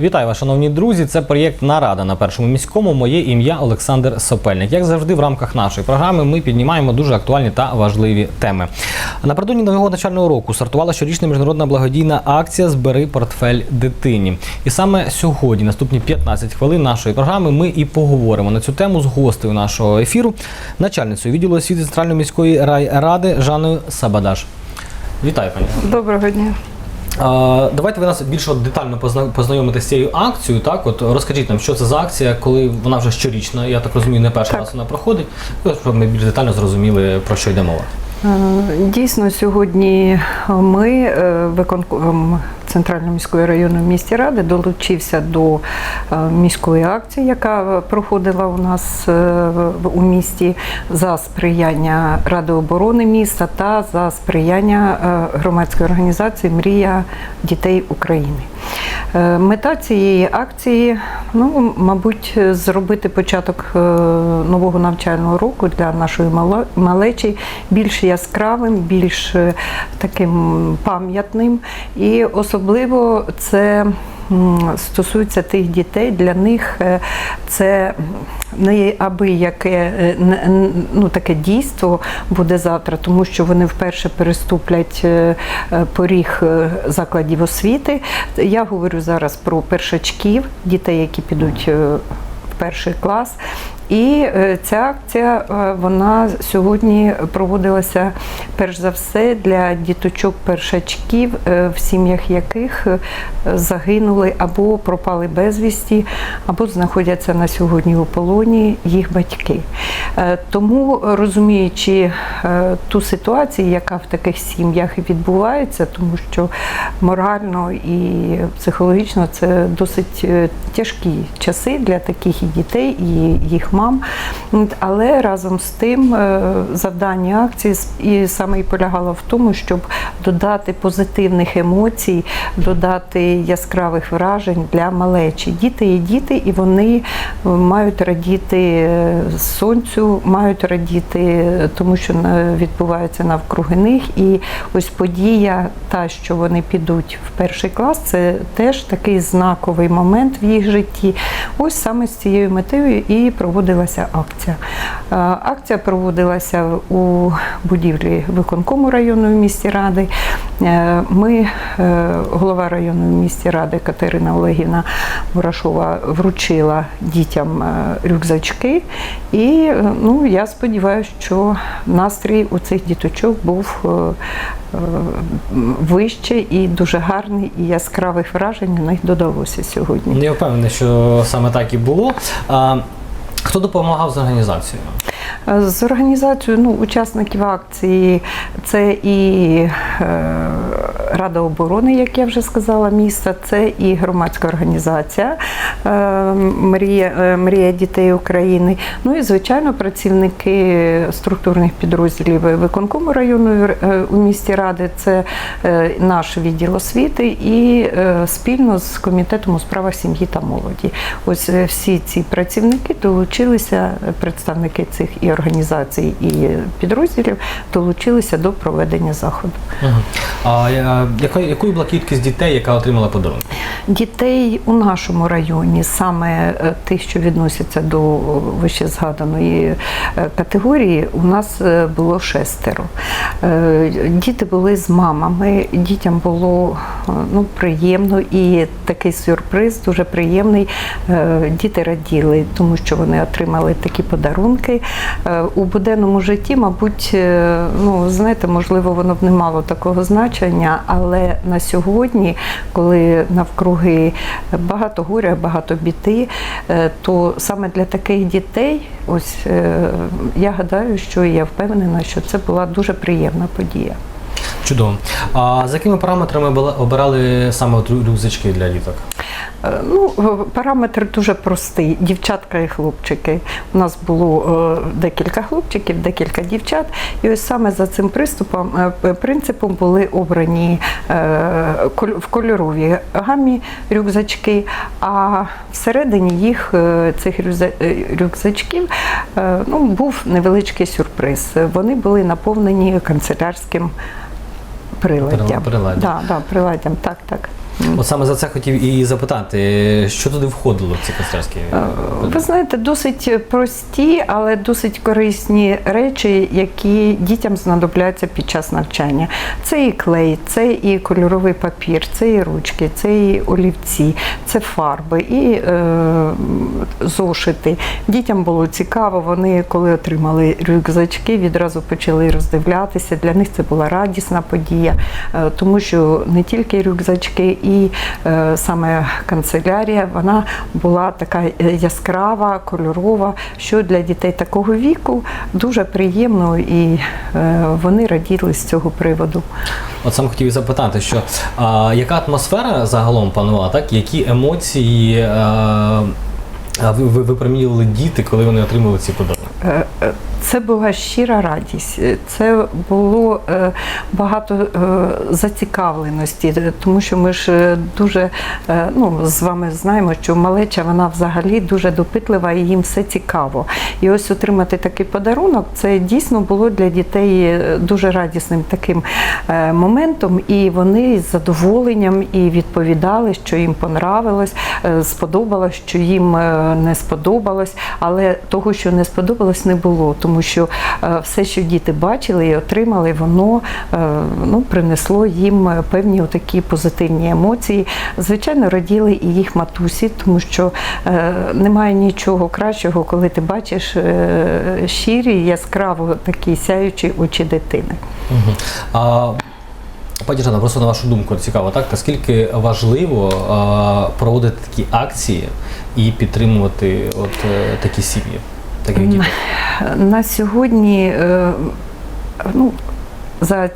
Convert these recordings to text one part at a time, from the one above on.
Вітаю вас, шановні друзі. Це проєкт Нарада на першому міському. Моє ім'я Олександр Сопельник. Як завжди, в рамках нашої програми ми піднімаємо дуже актуальні та важливі теми. Напередодні нового навчального року стартувала щорічна міжнародна благодійна акція Збери портфель дитині. І саме сьогодні, наступні 15 хвилин нашої програми, ми і поговоримо на цю тему з гостею нашого ефіру, начальницею відділу освіти Центральної міської райради Жанною Сабадаш. Вітаю, пані. Доброго дня. Давайте ви нас більш детально позна- познайомите з цією акцією. Так, от розкажіть нам, що це за акція, коли вона вже щорічна. Я так розумію, не перший Так. раз вона проходить. Щоб ми більш детально зрозуміли про що йде мова. Е, Дійсно, сьогодні ми, е, виконком Центральної міської районної місті Ради, долучився до е, міської акції, яка проходила у нас е, у місті за сприяння Ради оборони міста та за сприяння е, громадської організації Мрія дітей України. Е, Мета цієї акції, ну, мабуть, зробити початок е, нового навчального року для нашої малечі більш яскравим, більш е, таким пам'ятним. І особливо це стосується тих дітей, для них е, це не аби яке е, ну, таке дійство буде завтра, тому що вони вперше переступлять е, поріг закладів освіти. Я говорю зараз про першачків, дітей, які підуть в перший клас. І е, ця акція е, вона сьогодні проводилася перш за все для діточок-першачків, е, в сім'ях яких загинули або пропали безвісті, або знаходяться на сьогодні у полоні їх батьки. Тому розуміючи ту ситуацію, яка в таких сім'ях відбувається, тому що морально і психологічно це досить тяжкі часи для таких дітей, і їх мам. Але разом з тим е, завдання акції і саме і полягало в тому, щоб додати позитивних емоцій, додати яскравих вражень для малечі. Діти є діти, і вони е, мають радіти е, сонцю, мають радіти тому, що відбувається навкруги них. І ось подія, та, що вони підуть в перший клас, це теж такий знаковий момент в їх житті. Ось саме з цією метою і проводилася акція. Е, Акція проводилася у будівлі виконкому районної місті Ради. Е, Ми, е, голова районної місті Ради Катерина Олегівна Мурашова, вручила дітям рюкзачки. І ну, я сподіваюся, що настрій у цих діточок був вищий і дуже гарний, і яскравих вражень у них додалося сьогодні. Я впевнений, що саме так і було. Хто допомагав з організацією? Е, З організацією ну, учасників акції це і е, Рада оборони, як я вже сказала, міста, це і громадська організація е, Мрія, Мрія дітей України. Ну і звичайно працівники структурних підрозділів виконкому району у місті Ради. Це наш відділ освіти і спільно з комітетом у справах сім'ї та молоді. Ось всі ці працівники долучилися, представники цих і організацій, і підрозділів долучилися до проведення заходу. А е, якої, якої була кількість дітей, яка отримала подарунок? Дітей у нашому районі, саме е, тих, що відносяться до вище згаданої е, категорії, у нас було шестеро. Діти були з мамами, дітям було ну, приємно і такий сюрприз дуже приємний. Діти раділи, тому що вони отримали такі подарунки. Е, У буденному житті, мабуть, е, ну знаєте, можливо, воно б не мало такого значення, але на сьогодні, коли навкруги багато горя, багато біди, е, то саме для таких дітей, ось я гадаю, що я впевнена, що це була дуже приємна подія. Чудово. А за якими параметрами обирали саме рюкзачки для діток? Е, Ну, параметр дуже простий: дівчатка і хлопчики. У нас було е, декілька хлопчиків, декілька дівчат. І ось саме за цим приступом е, принципом були обрані в кольоровій гамі рюкзачки. А всередині їх цих рюкзачків ну, був невеличкий сюрприз. Вони були наповнені канцелярським приладдям. Приладдям. Да, да, приладдям, так, так. От саме за це хотів і запитати, що туди входило в ці кострярські? Е, Ви знаєте, досить прості, але досить корисні речі, які дітям знадобляться під час навчання. Це і клей, це і кольоровий папір, це і ручки, це і олівці, це фарби, і е, зошити. Дітям було цікаво. Вони, коли отримали рюкзачки, відразу почали роздивлятися. Для них це була радісна подія, е, тому що не тільки рюкзачки, і е, саме канцелярія вона була така е, яскрава, кольорова, що для дітей такого віку дуже приємно, і е, вони раділи з цього приводу. От сам хотів запитати, що а, яка атмосфера загалом панувала, так? Які емоції а, а, ви, ви випромінювали діти, коли вони отримали ці подарунки? Це була щира радість, Е, це було е, багато е, зацікавленості, тому що ми ж дуже ну, з вами знаємо, що малеча вона взагалі дуже допитлива і їм все цікаво. І ось отримати такий подарунок, це дійсно було для дітей дуже радісним таким моментом, і вони з задоволенням і відповідали, що їм понравилось, сподобалось, що їм не сподобалось, але того, що не сподобалось, не було, тому що е, все, що діти бачили і отримали, воно е, ну, принесло їм е, певні такі позитивні емоції. Звичайно, раділи і їх матусі, тому що немає нічого кращого, коли ти бачиш щирі, яскраво такі сяючі очі дитини. Угу. А, пані Жанна, просто на вашу думку цікаво, так? Наскільки важливо а, проводити такі акції і підтримувати от такі сім'ї, таких дітей? На сьогодні е, ну, за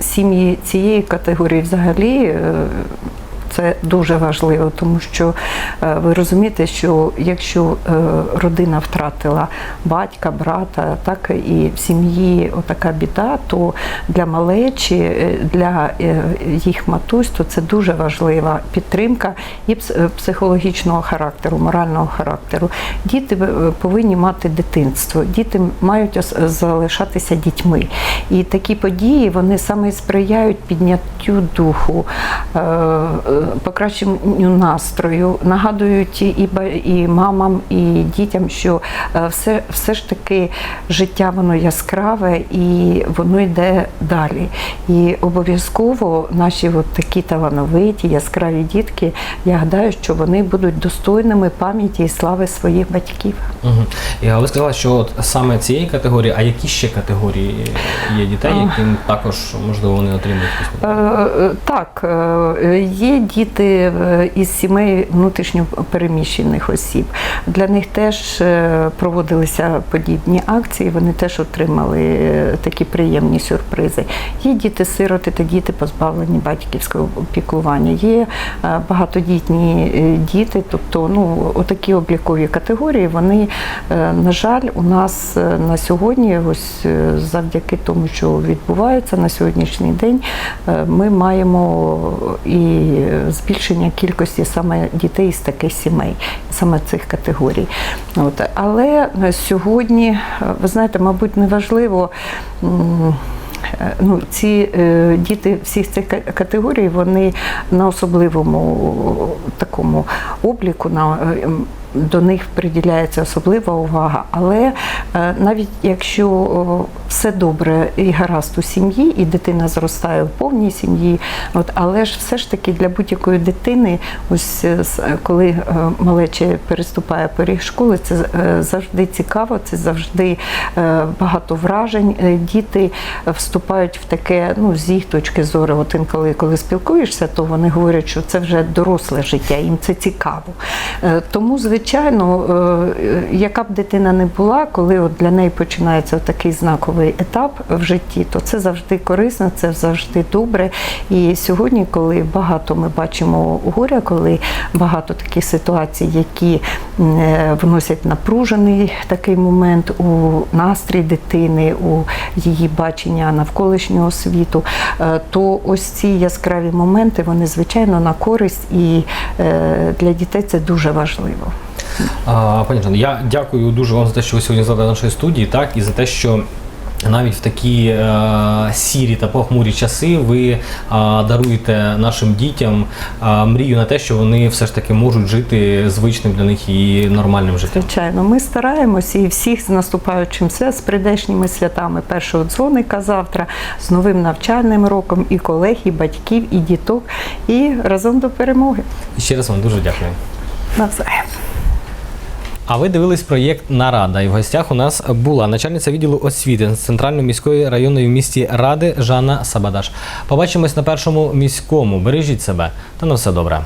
сім'ї цієї категорії взагалі. Це дуже важливо, тому що е, ви розумієте, що якщо е, родина втратила батька, брата, так і в сім'ї отака біда, то для малечі, е, для їх матусь, то це дуже важлива підтримка і психологічного характеру, морального характеру. Діти повинні мати дитинство, діти мають залишатися дітьми. І такі події вони саме сприяють підняттю духу, покращенню настрою, нагадують і, і мамам, і дітям, що е, все, все ж таки життя воно яскраве і воно йде далі. І обов'язково наші от такі талановиті, яскраві дітки, я гадаю, що вони будуть достойними пам'яті і слави своїх батьків. Угу. А ви сказали, що от саме цієї категорії, а які ще категорії є дітей, яким також можливо вони отримують Е, е, Так, є діти е, із сімей внутрішньо переміщених осіб. Для них теж е, проводилися подібні акції, вони теж отримали е, такі приємні сюрпризи. Є діти-сироти та діти, позбавлені батьківського піклування. Є багатодітні діти, тобто ну, отакі облікові категорії, вони, на жаль, у нас на сьогодні, ось завдяки тому, що відбувається на сьогоднішній день, ми маємо і збільшення кількості саме дітей з таких сімей, саме цих категорій. От. Але сьогодні, е, ви знаєте, мабуть, неважливо. е, Ну, ці е, діти всіх цих категорій, вони на особливому такому обліку, на, е, до них приділяється особлива увага. Але е, навіть якщо все добре і гаразд у сім'ї, і дитина зростає в повній сім'ї, от, але ж все ж таки для будь-якої дитини, ось е, е, коли е, малеча переступає поріг школи, це завжди цікаво, це завжди багато вражень. Діти вступають в таке, ну з їх точки зору, от інколи коли спілкуєшся, то вони говорять, що це вже доросле життя, їм це цікаво. Тому, звичайно, е, е, яка б дитина не була, коли от для неї починається такий знаковий етап в житті, то це завжди корисно, це завжди добре. І сьогодні, коли багато ми бачимо горя, коли багато таких ситуацій, які е, вносять напружений такий момент у настрій дитини, у її бачення навколишнього світу, е, то ось ці яскраві моменти, вони звичайно на користь, і для дітей це дуже важливо. Пані Жанно, я дякую дуже вам за те, що ви сьогодні задали нашої студії, так, і за те, що навіть в такі е, сірі та похмурі часи ви е, даруєте нашим дітям е, мрію на те, що вони все ж таки можуть жити звичним для них і нормальним життям. Звичайно, ми стараємося і всіх з наступаючим свят, з прийдешніми святами першого дзвоника завтра, з новим навчальним роком і колег, і батьків, і діток, і разом до перемоги. І ще раз вам дуже дякую. Навзаєм. А ви дивились проєкт Нарада, і в гостях у нас була начальниця відділу освіти з центральної міської районної в місті Ради Жанна Сабадаш. Побачимось на першому міському. Бережіть себе та на все добре.